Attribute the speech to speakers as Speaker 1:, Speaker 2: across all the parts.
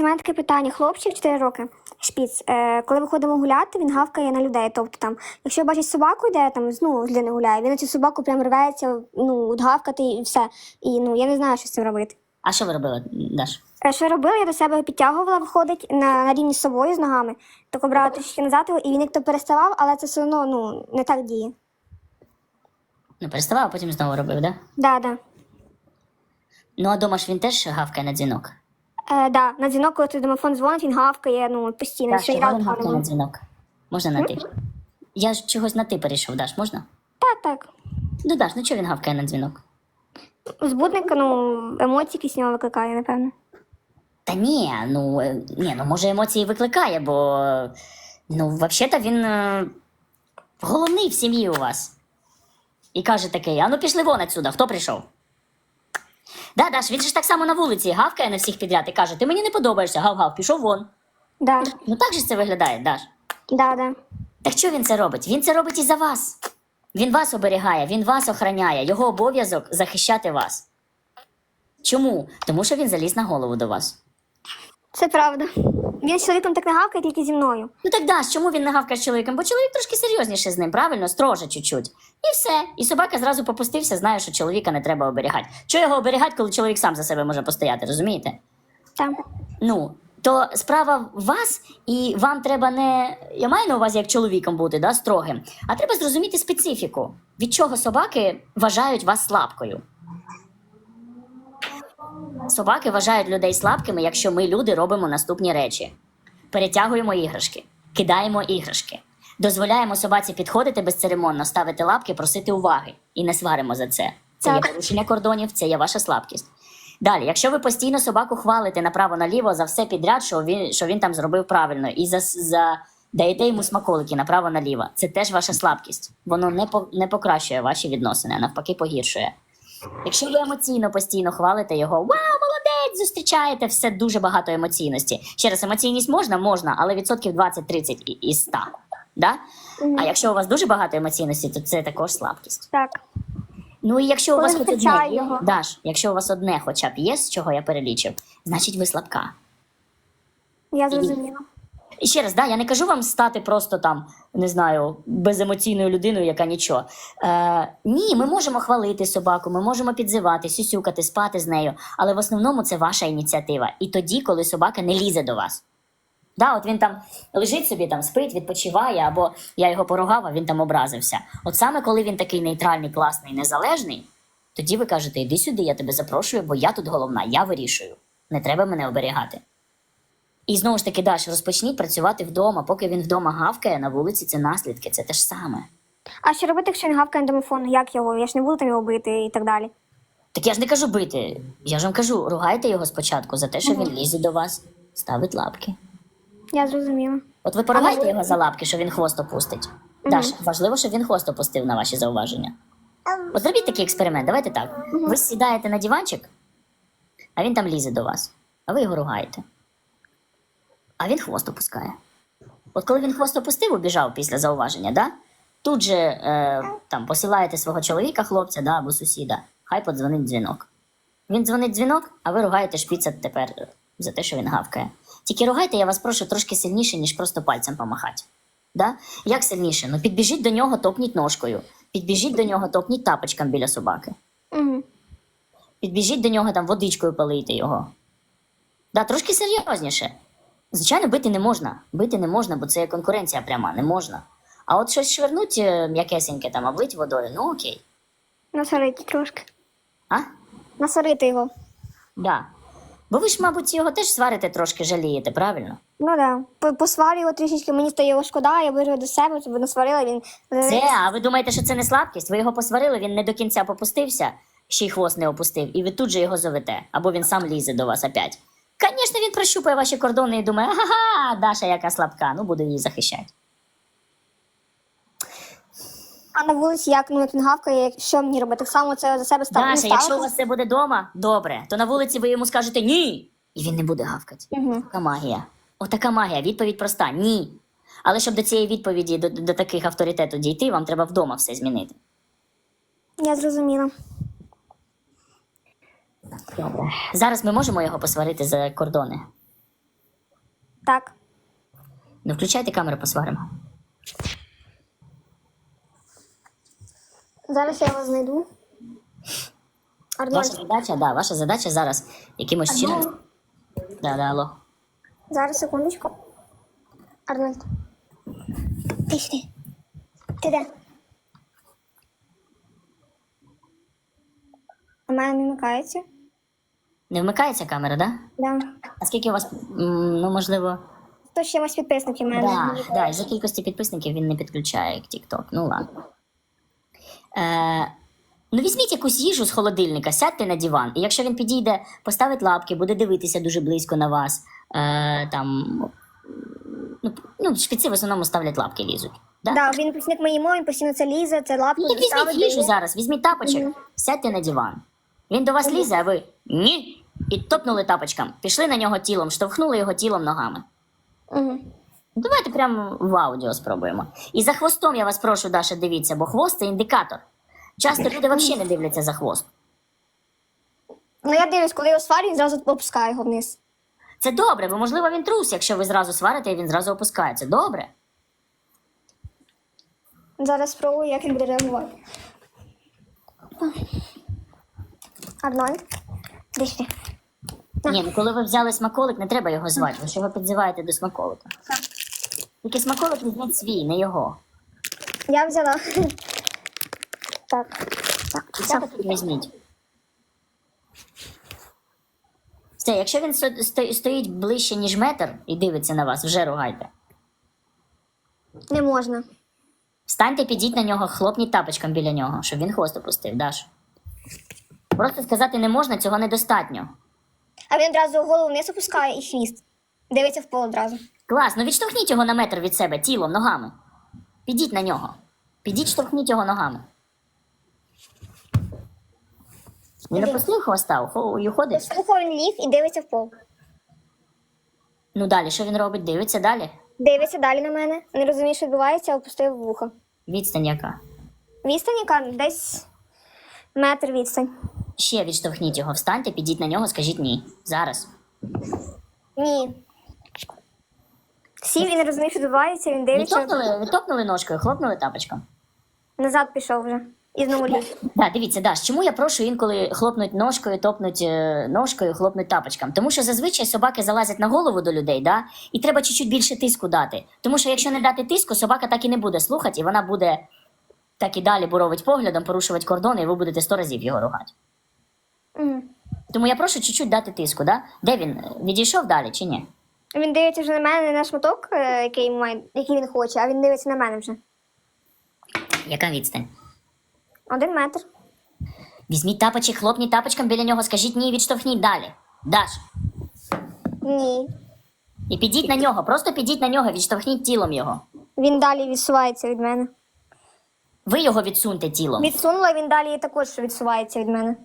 Speaker 1: У мене таке питання. Хлопчик 4 роки, шпіц. Е, коли виходимо гуляти, він гавкає на людей. Тобто там, якщо бачить собаку, йде там, ну, з людини гуляє, він на цю собаку прям рветься, ну, гавкати і все. І ну, я не знаю, що з цим робити.
Speaker 2: А що ви робили, Даш?
Speaker 1: Е, Що я робила? Я до себе підтягувала, виходить на, на рівні з собою з ногами. Так обрала трішки назад і він як то переставав, але це все одно ну, не так діє.
Speaker 2: Ну, переставав, а потім знову робив, да?
Speaker 1: Да, да.
Speaker 2: Ну, а дома ж він теж гавкає на дзвінок.
Speaker 1: Е, да. На дзвінок, коли той домофон дзвонить, він гавкає ну, постійно.
Speaker 2: Даш,
Speaker 1: Ще й
Speaker 2: чого він гавкає на дзвінок? Можна на ти? Я ж чогось на ти перейшов, Даш, можна?
Speaker 1: Так, так.
Speaker 2: Ну, Даш, ну чого він гавкає на дзвінок?
Speaker 1: Збудника, ну, емоції якісь в нього викликає, напевно.
Speaker 2: Та ні, ну е, ні, ну може емоції викликає, бо ну, взагалі-то він е, головний в сім'ї у вас. І каже такий: а ну пішли вон отсюда, хто прийшов? Да, Даш, він же ж так само на вулиці гавкає на всіх підряд і каже: ти мені не подобаєшся, гав-гав, пішов вон.
Speaker 1: Да,
Speaker 2: Ну так же ж це виглядає, Даш.
Speaker 1: да, да.
Speaker 2: Так що він це робить? Він це робить і за вас. Він вас оберігає, він вас охороняє. Його обов'язок захищати вас. Чому? Тому що він заліз на голову до вас.
Speaker 1: Це правда. Він з чоловіком так не гавкає, тільки зі мною.
Speaker 2: Ну так Даш, чому він не гавкає з чоловіком? Бо чоловік трошки серйозніше з ним, правильно, строже чуть-чуть. І все. І собака зразу попустився, знає, що чоловіка не треба оберігати. Чого його оберігати, коли чоловік сам за себе може постояти, розумієте?
Speaker 1: Там.
Speaker 2: Ну, то справа в вас, і вам треба не. Я маю на увазі як чоловіком бути, да, строгим, а треба зрозуміти специфіку, від чого собаки вважають вас слабкою. Собаки вважають людей слабкими, якщо ми, люди, робимо наступні речі: перетягуємо іграшки, кидаємо іграшки, дозволяємо собаці підходити безцеремонно, ставити лапки, просити уваги і не сваримо за це. Це є порушення кордонів, це є ваша слабкість. Далі, якщо ви постійно собаку хвалите направо-наліво за все підряд, що він, що він там зробив правильно, і за, за даєте йому смаколики направо-наліво, це теж ваша слабкість. Воно не, по, не покращує ваші відносини, а навпаки, погіршує. Якщо ви емоційно постійно хвалите його, вау, молодець, зустрічаєте все дуже багато емоційності. Ще раз, емоційність можна, можна, але відсотків 20-30 і- із 100. Да? А якщо у вас дуже багато емоційності, то це також слабкість.
Speaker 1: Так.
Speaker 2: Ну і якщо у вас хоч одне
Speaker 1: його.
Speaker 2: Даш, якщо у вас одне хоча б є, з чого я перелічив, значить ви слабка.
Speaker 1: Я зрозуміла.
Speaker 2: І ще раз, да, я не кажу вам стати просто там, не знаю, беземоційною людиною, яка нічого. Е, ні, ми можемо хвалити собаку, ми можемо підзивати, сюсюкати, спати з нею, але в основному це ваша ініціатива. І тоді, коли собака не лізе до вас. Да, от він там лежить собі, там спить, відпочиває, або я його поругав, а він там образився. От саме коли він такий нейтральний, класний, незалежний, тоді ви кажете: іди сюди, я тебе запрошую, бо я тут головна, я вирішую. Не треба мене оберігати. І знову ж таки, Даш, розпочніть працювати вдома, поки він вдома гавкає, на вулиці це наслідки, це те ж саме.
Speaker 1: А що робити, якщо він гавкає на домофон? Як його? Я ж не буду там його бити і так далі.
Speaker 2: Так я ж не кажу бити. Я ж вам кажу, ругайте його спочатку за те, що він лізе до вас, ставить лапки.
Speaker 1: Я зрозуміла.
Speaker 2: От ви поругайте його за лапки, що він хвост опустить. Даш, важливо, щоб він хвост опустив на ваші зауваження. От зробіть такий експеримент. Давайте так. Ви сідаєте на диванчик, а він там лізе до вас, а ви його ругаєте. А він хвост опускає. От коли він хвост опустив, убіжав після зауваження, да? тут же е, там, посилаєте свого чоловіка, хлопця да, або сусіда, хай подзвонить дзвінок. Він дзвонить дзвінок, а ви ругаєте шпіца тепер е, за те, що він гавкає. Тільки ругайте, я вас прошу, трошки сильніше, ніж просто пальцем помахати. Да? Як сильніше? Ну підбіжіть до нього, топніть ножкою. Підбіжіть до нього, топніть тапочком біля собаки.
Speaker 1: Угу.
Speaker 2: Підбіжіть до нього там водичкою полийте його. Да, трошки серйозніше. Звичайно, бити не можна. Бити не можна, бо це є конкуренція пряма, не можна. А от щось швернуть е, м'якесеньке там, облить водою, ну окей.
Speaker 1: Насорити трошки.
Speaker 2: А?
Speaker 1: Насорити його.
Speaker 2: Да. Бо ви ж, мабуть, його теж сварите трошки жалієте, правильно?
Speaker 1: Ну да. По- Посварю його трішечки, мені стає його шкода, я беру до себе, щоб насварила він. е,
Speaker 2: Це, а ви думаєте, що це не слабкість? Ви його посварили, він не до кінця попустився, ще й хвост не опустив, і ви тут же його зовете, або він сам лізе до вас опять. Звісно, він прощупає ваші кордони і думає, ага, Даша яка слабка, ну буду її захищати.
Speaker 1: А на вулиці як ну він гавкає, що мені робити? Так само це за себе став.
Speaker 2: Даша, якщо у вас це буде вдома, добре, то на вулиці ви йому скажете ні, і він не буде гавкати.
Speaker 1: Угу.
Speaker 2: Така магія. Отака магія. Відповідь проста ні. Але щоб до цієї відповіді, до, до таких авторитету дійти, вам треба вдома все змінити.
Speaker 1: Я зрозуміла.
Speaker 2: Добре. Зараз ми можемо його посварити за кордони.
Speaker 1: Так.
Speaker 2: Ну, включайте камеру, посваримо.
Speaker 1: Зараз я вас знайду.
Speaker 2: Ваша
Speaker 1: Арнольд,
Speaker 2: задача, да, ваша задача зараз якимось чином. Да, да, алло.
Speaker 1: зараз секундочку. Арнольд. Ти сюди. Ти де? У мене не вмикається.
Speaker 2: Не вмикається камера, да?
Speaker 1: Да.
Speaker 2: А скільки у вас, м, ну, можливо.
Speaker 1: То ще ось підписники в мене.
Speaker 2: Да, да, із-за кількості підписників він не підключає як TikTok. Ну ладно. Е, ну, візьміть якусь їжу з холодильника, сядьте на диван, і якщо він підійде, поставить лапки, буде дивитися дуже близько на вас. Е, там, ну, ну, шпиці в основному ставлять лапки лізуть. Да?
Speaker 1: Да, він працівник моєї мови, він постійно це лізе, це лапку.
Speaker 2: Ну, візьміть
Speaker 1: ставить,
Speaker 2: їжу
Speaker 1: дає.
Speaker 2: зараз, візьміть тапочок, сядьте на диван. Він до вас лізе, а ви ні. І топнули тапочком. Пішли на нього тілом, штовхнули його тілом ногами. Ну, Давайте прямо в аудіо спробуємо. І за хвостом я вас прошу, Даша, дивіться, бо хвост це індикатор. Часто люди взагалі не дивляться за хвост.
Speaker 1: Ну я дивлюсь, коли його сварю, він зразу опускає його вниз.
Speaker 2: Це добре, бо можливо він трус, якщо ви зразу сварите і він зразу опускається. Добре.
Speaker 1: Зараз спробую, як він буде реагувати. Арнольд. Сюди?
Speaker 2: Ні, ну коли ви взяли смаколик, не треба його звати, ви ж його підзиваєте до смаколика. Тільки смаколик візьміть свій, не його.
Speaker 1: Я взяла. Так. Так,
Speaker 2: І
Speaker 1: все.
Speaker 2: так візьміть. Все, якщо він сто- сто- стоїть ближче, ніж метр і дивиться на вас, вже ругайте.
Speaker 1: Не можна.
Speaker 2: Встаньте, підіть на нього, хлопніть тапочком біля нього, щоб він хвост опустив, Даш. Просто сказати не можна, цього недостатньо.
Speaker 1: А він одразу голову вниз опускає і хвіст. Дивиться в пол одразу.
Speaker 2: Клас, ну відштовхніть його на метр від себе тілом, ногами. Підіть на нього. Підіть, штовхніть його ногами. Він
Speaker 1: Іди.
Speaker 2: опустив хвоста, ухо- і уходить.
Speaker 1: Слухав він ліг і дивиться в пол.
Speaker 2: Ну далі, що він робить? Дивиться далі.
Speaker 1: Дивиться далі на мене. Не розуміє, що відбувається, опустив вухо.
Speaker 2: Відстань яка.
Speaker 1: Відстань, яка десь метр відстань.
Speaker 2: Ще відштовхніть його, встаньте, підіть на нього, скажіть ні. Зараз.
Speaker 1: Ні. Сів і не розуміє, що відбувається, він дивиться.
Speaker 2: Відтопнули, відтопнули ножкою, хлопнули тапочком.
Speaker 1: Назад пішов вже. І знову ліг.
Speaker 2: Да, дивіться, Даш, чому я прошу інколи хлопнуть ножкою, топнуть е, ножкою, хлопнуть тапочком? Тому що зазвичай собаки залазять на голову до людей, да? і треба чуть-чуть більше тиску дати. Тому що якщо не дати тиску, собака так і не буде слухати, і вона буде так і далі буровить поглядом, порушувати кордони, і ви будете сто разів його ругати.
Speaker 1: Мгм.
Speaker 2: Тому я прошу чуть-чуть дати тиску, да? Де він? Відійшов далі чи ні?
Speaker 1: Він дивиться вже на мене, не на шматок, е, який, йому має, який він хоче, а він дивиться на мене вже.
Speaker 2: Яка відстань?
Speaker 1: Один метр.
Speaker 2: Візьміть тапочок, хлопніть тапочком біля нього, скажіть ні, відштовхніть далі. Даш.
Speaker 1: Ні.
Speaker 2: І підіть на нього, просто підіть на нього, відштовхніть тілом його.
Speaker 1: Він далі відсувається від мене.
Speaker 2: Ви його відсуньте тілом.
Speaker 1: Відсунула, він далі також відсувається від мене.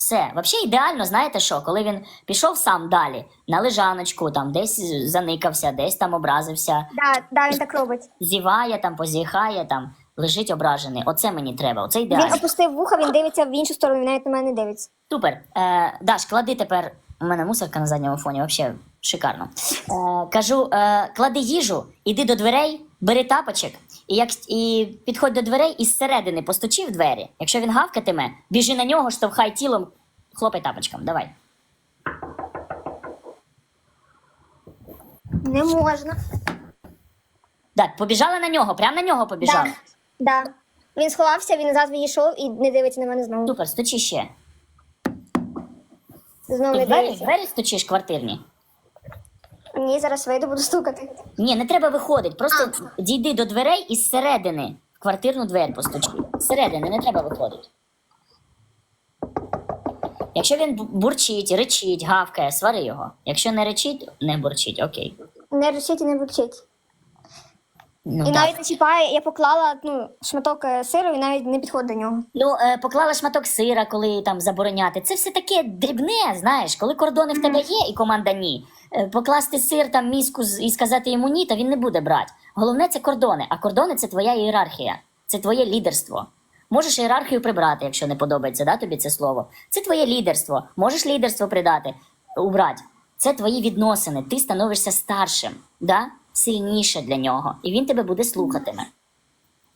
Speaker 2: Все, взагалі ідеально, знаєте що, коли він пішов сам далі на лежаночку, там десь заникався, десь там образився,
Speaker 1: Да, да, він так робить.
Speaker 2: зіває, там позіхає, там лежить ображений. Оце мені треба, оце
Speaker 1: Він опустив вуха, він дивиться в іншу сторону, він навіть на мене дивиться.
Speaker 2: Супер. Е, Даш, клади тепер. У мене мусорка на задньому фоні, взагалі шикарно. Е, кажу, е, клади їжу, іди до дверей, бери тапочок, і як і підходь до дверей і зсередини постучи в двері. Якщо він гавкатиме, біжи на нього, штовхай тілом, хлопай тапочком. Давай.
Speaker 1: Не можна.
Speaker 2: Так, побіжала на нього, прямо на нього побіжала.
Speaker 1: Да. Да. Він сховався, він назад відійшов і не дивиться на мене знову.
Speaker 2: Супер, стучи ще.
Speaker 1: Знову
Speaker 2: І
Speaker 1: не
Speaker 2: двері,
Speaker 1: дивиться.
Speaker 2: двері стучиш квартирні.
Speaker 1: Ні, зараз вийду, буду стукати.
Speaker 2: Ні, не треба виходити. Просто дійди до дверей і зсередини в квартирну двері постучи. Зсередини, не треба виходити. Якщо він бурчить, речить, гавкає, свари його. Якщо не речить, не бурчить, окей.
Speaker 1: Не речить і не бурчить.
Speaker 2: Ну,
Speaker 1: І
Speaker 2: так.
Speaker 1: навіть не чіпає, я поклала ну, шматок е, сиру і навіть не підходить до нього.
Speaker 2: Ну, е, поклала шматок сира, коли там забороняти. Це все таке дрібне, знаєш, коли кордони в тебе є і команда ні. Е, покласти сир там мізку з- і сказати йому ні, то він не буде брати. Головне це кордони, а кордони це твоя ієрархія, це твоє лідерство. Можеш ієрархію прибрати, якщо не подобається да, тобі це слово. Це твоє лідерство. Можеш лідерство придати, убрати. Це твої відносини. Ти становишся старшим, да? сильніше для нього, і він тебе буде слухатиме.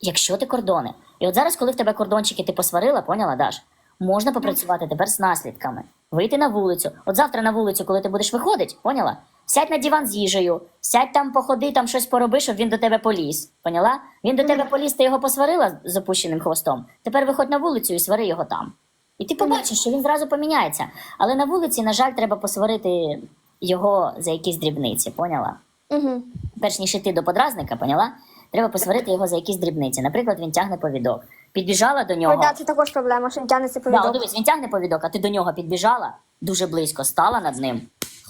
Speaker 2: Якщо ти кордони. І от зараз, коли в тебе кордончики ти посварила, поняла, Даш? Можна попрацювати тепер з наслідками. Вийти на вулицю. От завтра на вулицю, коли ти будеш виходити, поняла? Сядь на диван з їжею, сядь там, походи, там щось пороби, щоб він до тебе поліз. Поняла? Він до тебе поліз, ти його посварила з опущеним хвостом. Тепер виходь на вулицю і свари його там. І ти побачиш, що він зразу поміняється. Але на вулиці, на жаль, треба посварити його за якісь дрібниці, поняла?
Speaker 1: Угу.
Speaker 2: перш ніж йти до подразника, поняла? Треба посварити його за якісь дрібниці. Наприклад, він тягне повідок. Підбіжала до нього.
Speaker 1: Да, це також проблема, що він тягнеться
Speaker 2: Да, дивись, він тягне повідок, а ти до нього підбіжала, дуже близько стала над ним,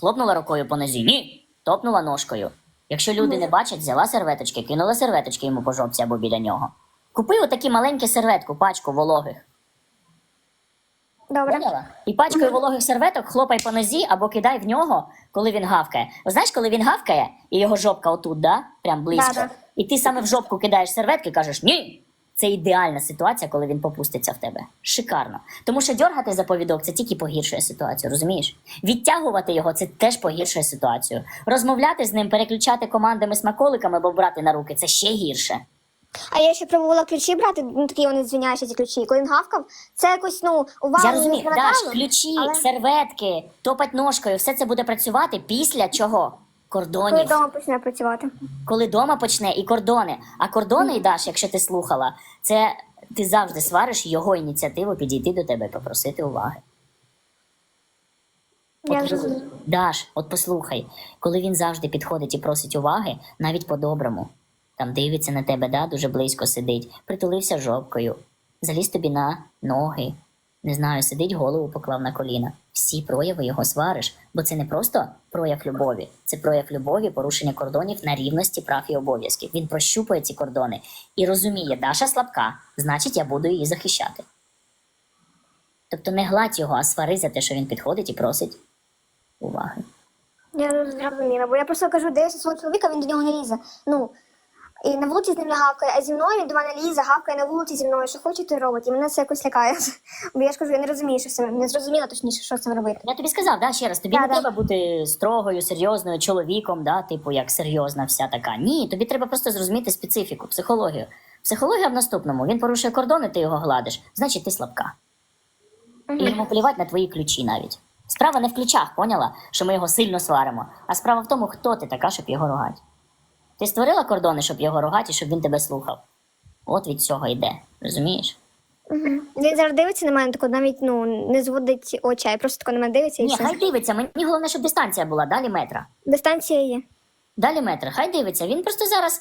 Speaker 2: хлопнула рукою по нозі, ні, топнула ножкою. Якщо люди не бачать, взяла серветочки, кинула серветочки йому по жопці або біля нього. Купи отакі маленькі серветку, пачку вологих.
Speaker 1: Добре.
Speaker 2: Поняла? І пачкою вологих серветок хлопай по нозі або кидай в нього, коли він гавкає. Знаєш, коли він гавкає, і його жопка отут, да? Прям близько.
Speaker 1: Да-да.
Speaker 2: І ти саме в жопку кидаєш серветки і кажеш ні. Це ідеальна ситуація, коли він попуститься в тебе. Шикарно. Тому що дьоргати за повідок це тільки погіршує ситуацію, розумієш? Відтягувати його це теж погіршує ситуацію. Розмовляти з ним, переключати командами смаколиками або брати на руки це ще гірше.
Speaker 1: А я ще пробувала ключі брати, ну такі вони дзвіняючі ці ключі. Коли він гавкав, це якось ну увагу
Speaker 2: Я
Speaker 1: не
Speaker 2: розумію,
Speaker 1: звертало,
Speaker 2: Даш, ключі,
Speaker 1: але
Speaker 2: серветки, топать ножкою, все це буде працювати після чого?
Speaker 1: Коли вдома почне працювати.
Speaker 2: коли дома почне і кордони. А кордони, Даш, якщо ти слухала, це ти завжди свариш його ініціативу підійти до тебе і попросити уваги.
Speaker 1: Я
Speaker 2: От,
Speaker 1: зрозуміла.
Speaker 2: Даш, от послухай, коли він завжди підходить і просить уваги, навіть по-доброму, там дивиться на тебе, да, дуже близько сидить, притулився жопкою, заліз тобі на ноги, не знаю, сидить, голову поклав на коліна. Всі прояви його свариш, бо це не просто прояв любові, це прояв любові, порушення кордонів на рівності прав і обов'язків. Він прощупує ці кордони і розуміє, Даша слабка, значить, я буду її захищати. Тобто не гладь його, а свари за те, що він підходить і просить уваги.
Speaker 1: Я зрозуміла, бо я просто кажу, дивишся свого чоловіка, він до нього не лізе. Ну, і на вулиці з ним не гавкає, а зі мною він до мене лізе, гавкає на вулиці зі мною, що хоче, то й робить. І мене це якось лякає. Бо я ж кажу, я не розумію, що цим, не зрозуміла точніше, що з цим робити.
Speaker 2: Я тобі сказав, да, ще раз, тобі не
Speaker 1: Да-да.
Speaker 2: треба бути строгою, серйозною чоловіком, да, типу, як серйозна вся така. Ні, тобі треба просто зрозуміти специфіку, психологію. Психологія в наступному. Він порушує кордони, ти його гладиш, значить ти слабка. І йому плівати на твої ключі навіть. Справа не в ключах, поняла, що ми його сильно сваримо. А справа в тому, хто ти така, щоб його рогати. Ти створила кордони, щоб його рогати, щоб він тебе слухав. От від цього йде, розумієш?
Speaker 1: Угу. Він зараз дивиться на мене, тако навіть ну, не зводить очей, просто тако на мене дивиться і
Speaker 2: Ні,
Speaker 1: все.
Speaker 2: хай дивиться. Мені головне, щоб дистанція була далі метра.
Speaker 1: Дистанція є.
Speaker 2: Далі метр, хай дивиться. Він просто зараз.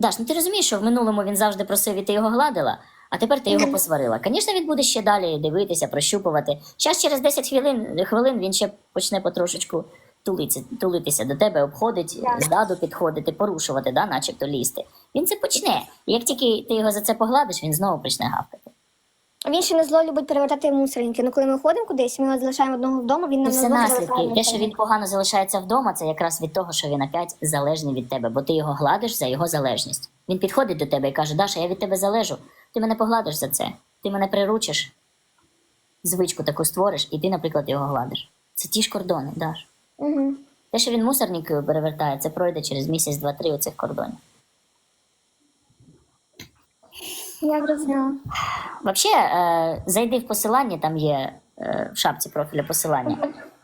Speaker 2: Даш, ну ти розумієш, що в минулому він завжди просив і ти його гладила, а тепер ти його посварила. Звісно, він буде ще далі дивитися, прощупувати. Зараз через 10 хвилин, хвилин він ще почне потрошечку тулитися, тулитися до тебе, обходить,
Speaker 1: Так.
Speaker 2: здаду підходити, порушувати, да, начебто лізти. Він це почне. І як тільки ти його за це погладиш, він знову почне гавкати.
Speaker 1: Він ще на зло любить перевертати мусорники. Ну, коли ми ходимо кудись, ми його залишаємо одного вдома, він нам
Speaker 2: все
Speaker 1: на зло
Speaker 2: наслідки. Те, що він погано залишається вдома, це якраз від того, що він опять залежний від тебе, бо ти його гладиш за його залежність. Він підходить до тебе і каже: Даша, я від тебе залежу. Ти мене погладиш за це. Ти мене приручиш, звичку таку створиш, і ти, наприклад, його гладиш. Це ті ж кордони, Даш.
Speaker 1: Угу.
Speaker 2: Те, що він мусорник перевертає, це пройде через місяць, два-три оцих кордонів.
Speaker 1: Я зрозуміла.
Speaker 2: Взагалі, е, зайди в посилання, там є е, в шапці профіля посилання.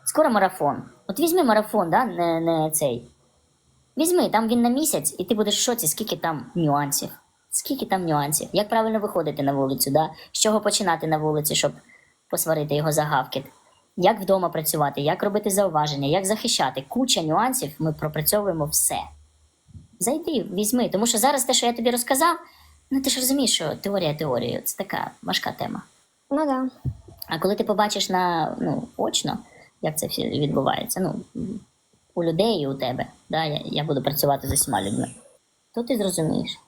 Speaker 2: Скоро марафон. От візьми марафон, да? не, не цей. Візьми, там він на місяць, і ти будеш в шоці, скільки там нюансів. Скільки там нюансів. Як правильно виходити на вулицю, да? з чого починати на вулиці, щоб посварити його за гавкіт. Як вдома працювати, як робити зауваження, як захищати. Куча нюансів, ми пропрацьовуємо все. Зайди, візьми, тому що зараз те, що я тобі розказав, ну ти ж розумієш, що теорія теорією, це така важка тема.
Speaker 1: Ну так. Да.
Speaker 2: А коли ти побачиш на ну, очно, як це все відбувається, ну, у людей і у тебе, да, я, я буду працювати з усіма людьми, то ти зрозумієш.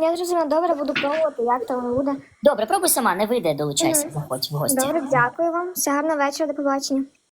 Speaker 1: Я зрозуміла, добре, буду пробувати, як то буде.
Speaker 2: Добре, пробуй сама, не вийде, долучайся, заходь в гості.
Speaker 1: Добре, дякую вам. Все гарного вечора, до побачення.